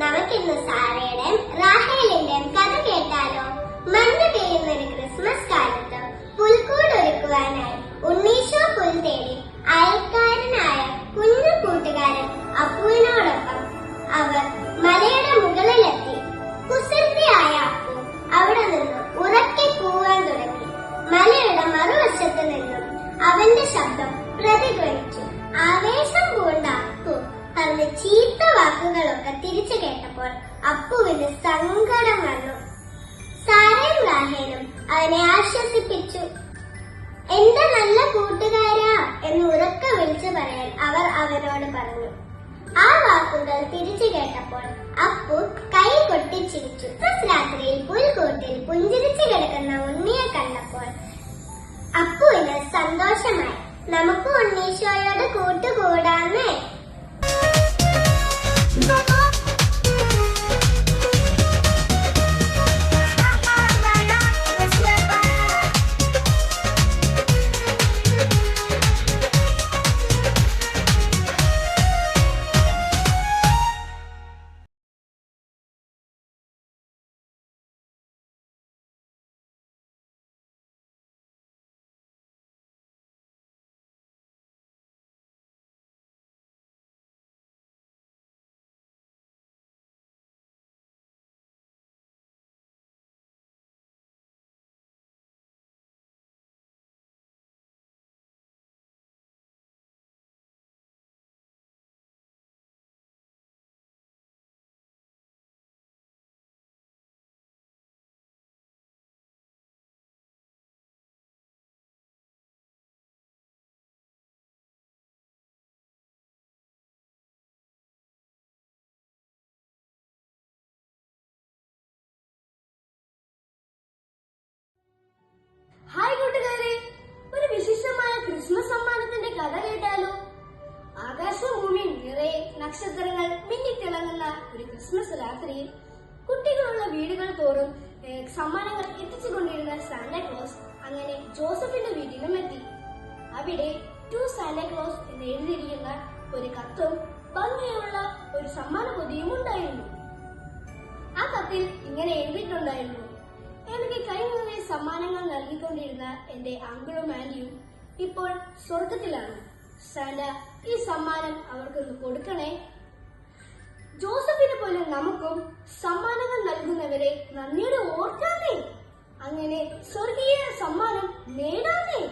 നമുക്കിന്ന് സാറയുടെയും റാഹേലിന്റെയും കഥ കേട്ടാലോ? മഞ്ഞ് പെയ്യുന്ന ക്രിസ്മസ് കാലത്ത് പുൽക്കൂട് ഒരുക്കുവാനായി ഉണ്ണീശോ പുൽ തേടി അയൽക്കാരനായ കുഞ്ഞു കൂട്ടുകാരൻ അപ്പുവിനോടൊപ്പം അവർ അവന്റെ ശബ്ദം പ്രതിധ്വനിച്ചു. ആവേശം പൂണ്ട അപ്പു തന്റെ ചീത്ത വാക്കുകളൊക്കെ തിരിച്ചു കേട്ടപ്പോൾ അപ്പുവിന് സങ്കടം വന്നു. സാരയും റാഹേലും അവനെ ആശ്വസിപ്പിച്ചു. എന്റെ നല്ല കൂട്ടുകാരാ? എന്ന് ഉറക്കെ വിളിച്ചു പറയാൻ അവർ അവനോട് പറഞ്ഞു. ആ വാക്കുകൾ നമുക്ക് ഉണ്ണീശോയോട് കൂട്ടുകൂടാന്നേ നക്ഷത്രങ്ങൾ മിന്നിത്തിളങ്ങുന്ന ഒരു ക്രിസ്മസ് രാത്രിയിൽ കുട്ടികളുള്ള വീടുകൾ തോറും സമ്മാനങ്ങൾ എത്തിച്ചുകൊണ്ടിരുന്ന സാന്റാക്ലോസ് അങ്ങനെ ജോസഫിന്റെ വീട്ടിലും എത്തി. അവിടെ ടു സാന്റാക്ലോസ് എന്ന് എഴുതിയിരിക്കുന്ന ഒരു കത്തും ഭംഗിയുള്ള ഒരു സമ്മാന പൊതിയും ഉണ്ടായിരുന്നു. ആ കത്തിൽ ഇങ്ങനെ എഴുതിയിട്ടുണ്ടായിരുന്നു. എനിക്ക് കഴിഞ്ഞ സമ്മാനങ്ങൾ നൽകിക്കൊണ്ടിരുന്ന എന്റെ അങ്കിളും ആന്റിയും ഇപ്പോൾ സ്വർഗത്തിലാണ് സാന്റ ഈ സമ്മാനം അവർക്കൊന്ന് കൊടുക്കണേ. ജോസഫിനെ പോലെ നമുക്കും സമ്മാനങ്ങൾ നൽകുന്നവരെ നന്ദിയോടെ ഓർക്കാമേ. അങ്ങനെ സ്വർഗീയ സമ്മാനം നേടാമേ.